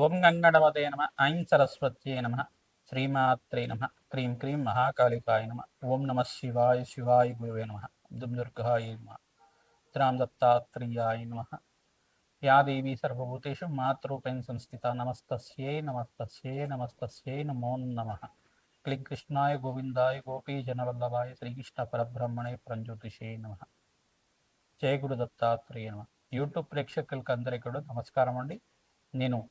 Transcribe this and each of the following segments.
ఓం గంగణవతే నమ. ఐం సరస్వత్యే నమ. శ్రీమాత్రే నమ. క్రీం క్రీం మహాకాళికాయ నమ. ఓం నమ శివాయ శివాయ గురువే నమ. దుమ్ దుర్గాయ నమ. త్రాం దత్తాత్రేయాయ నమ. యా దేవీ సర్వభూతేషు మాతృపేణ సంస్థిత నమస్తస్యై నమస్తస్యై నమస్తస్యై నమో నమ. క్లిం కృష్ణాయ గోవిందాయ గోపీ జనవల్లభాయ శ్రీకృష్ణ పరబ్రహ్మణే ప్రంజ్యోతిషే నమ. జయ గురు దత్తాత్రేయ నమ. యూట్యూబ్ ప్రేక్షకులకు అందరికీ కూడా నమస్కారం అండి. నేను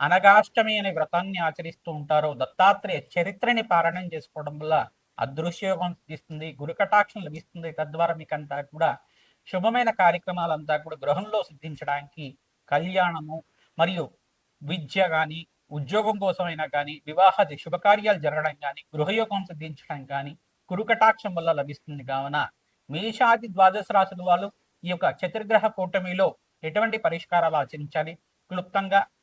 అనగాష్టమి అనే వ్రతాన్ని ఆచరిస్తూ ఉంటారో దత్తాత్రేయ చరిత్రని పారాయణం చేసుకోవడం వల్ల అదృశ్యోగం సిద్ధిస్తుంది గురుకటాక్షం లభిస్తుంది. తద్వారా మీకంతా కూడా శుభమైన కార్యక్రమాలంతా కూడా గృహంలో సిద్ధించడానికి కళ్యాణము మరియు విద్య కానీ ఉద్యోగం కోసమైనా కానీ వివాహాది శుభకార్యాలు జరగడం కానీ గృహయోగం సిద్ధించడం కానీ కురుకటాక్షం వల్ల లభిస్తుంది. కావున మేషాది ద్వాదశ రాశుల వాళ్ళు ఈ యొక్క చతుర్గ్రహ కూటమిలో ఎటువంటి పరిష్కారాలు ఆచరించాలి? క్లుప్తంగా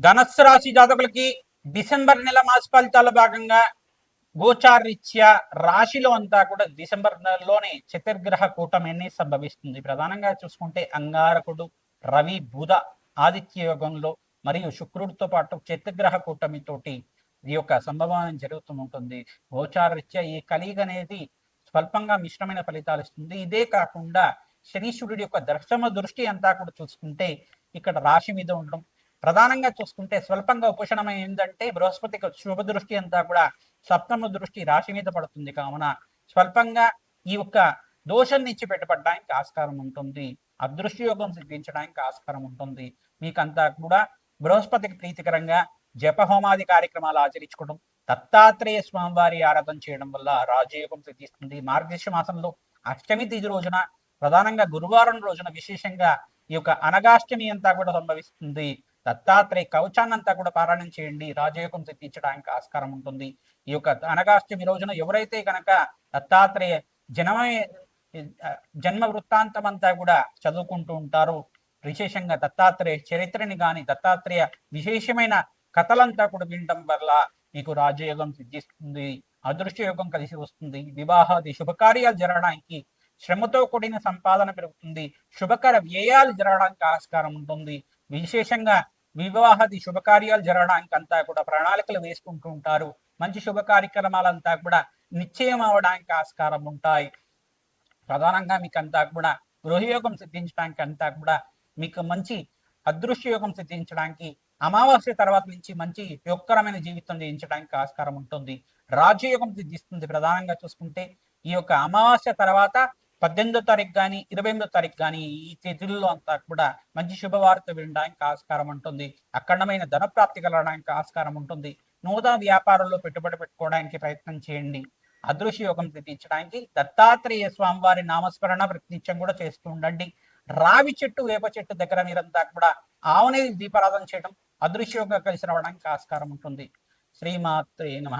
ధనస్సు రాశి జాతకులకి డిసెంబర్ నెల మాస ఫలితాల భాగంగా గోచారీత్యా రాశిలో అంతా కూడా డిసెంబర్ నెలలోనే చతుర్గ్రహ కూటమి సంభవిస్తుంది. ప్రధానంగా చూసుకుంటే అంగారకుడు రవి బుధ ఆదిత్య యోగంలో మరియు శుక్రుడితో పాటు చతుర్గ్రహ కూటమితోటి ఈ యొక్క సంభవం జరుగుతూ ఉంటుంది. గోచారీత్యా ఈ కలిగ అనేది స్వల్పంగా మిశ్రమైన ఫలితాలు ఇస్తుంది. ఇదే కాకుండా శనీశ్వరుడి యొక్క దర్శమ దృష్టి అంతా కూడా చూసుకుంటే ఇక్కడ రాశి మీద ఉండడం ప్రధానంగా చూసుకుంటే స్వల్పంగా ఉపశమనం ఏంటంటే బృహస్పతికి శుభ దృష్టి అంతా కూడా సప్తమ దృష్టి రాశి మీద పడుతుంది. కావున స్వల్పంగా ఈ యొక్క దోషం నుంచి పెట్టబడడానికి ఆస్కారం ఉంటుంది. అదృష్టి యోగం సిద్ధించడానికి ఆస్కారం ఉంటుంది. మీకంతా కూడా బృహస్పతికి ప్రీతికరంగా జపహోమాది కార్యక్రమాలు ఆచరించుకోవడం దత్తాత్రేయ స్వామివారి ఆరాధన చేయడం వల్ల రాజయోగం సిద్ధిస్తుంది. మార్గశిర మాసంలో అష్టమి తిథి రోజున ప్రధానంగా గురువారం రోజున విశేషంగా ఈ యొక్క అనగాష్టమి అంతా కూడా సంభవిస్తుంది. దత్తాత్రేయ కవచాన్నంతా కూడా పారాయణం చేయండి. రాజయోగం సిద్ధించడానికి ఆస్కారం ఉంటుంది. ఈ యొక్క అనగాష్టమి రోజున ఎవరైతే కనుక దత్తాత్రేయ జనమే జన్మ వృత్తాంతం అంతా కూడా చదువుకుంటూ ఉంటారు విశేషంగా దత్తాత్రేయ చరిత్రని గాని దత్తాత్రేయ విశేషమైన కథలంతా కూడా వినడం వల్ల మీకు రాజయోగం సిద్ధిస్తుంది. అదృష్టయోగం కలిసి వస్తుంది. వివాహాది శుభకార్యాలు జరగడానికి శ్రమతో కూడిన సంపాదన పెరుగుతుంది. శుభకర వ్యయాలు జరగడానికి ఆస్కారం ఉంటుంది. విశేషంగా వివాహాది శుభకార్యాలు జరగడానికి అంతా కూడా ప్రణాళికలు వేసుకుంటూ ఉంటారు. మంచి శుభ కార్యక్రమాలంతా కూడా నిశ్చయం అవడానికి ఆస్కారం ఉంటాయి. ప్రధానంగా మీకు అంతా కూడా గృహయోగం సిద్ధించడానికి అంతా కూడా మీకు మంచి అదృశ్య యోగం సిద్ధించడానికి అమావాస్య తర్వాత నుంచి మంచి యోగకరమైన జీవితం జీవించడానికి ఆస్కారం ఉంటుంది. రాజయోగం సిద్ధిస్తుంది. ప్రధానంగా చూసుకుంటే ఈ యొక్క అమావాస్య తర్వాత పద్దెనిమిదో తారీఖు కానీ ఇరవై ఎనిమిదో తారీఖు కానీ ఈ తేదీల్లో అంతా కూడా మంచి శుభవార్త వినడానికి ఆస్కారం ఉంటుంది. అఖండమైన ధన ప్రాప్తి కలగడానికి ఆస్కారం ఉంటుంది. నూతన వ్యాపారంలో పెట్టుబడి పెట్టుకోవడానికి ప్రయత్నం చేయండి. అదృశ్య యోగం సిద్ధించడానికి దత్తాత్రేయ స్వామివారి నామస్మరణ ప్రతినిత్యం కూడా చేస్తూ ఉండండి. రావి చెట్టు వేప చెట్టు దగ్గర మీరంతా కూడా ఆవనేది దీపారాధన చేయడం అదృశ్యంగా కలిసి రావడానికి ఆస్కారం ఉంటుంది. శ్రీమాత్రే నమ.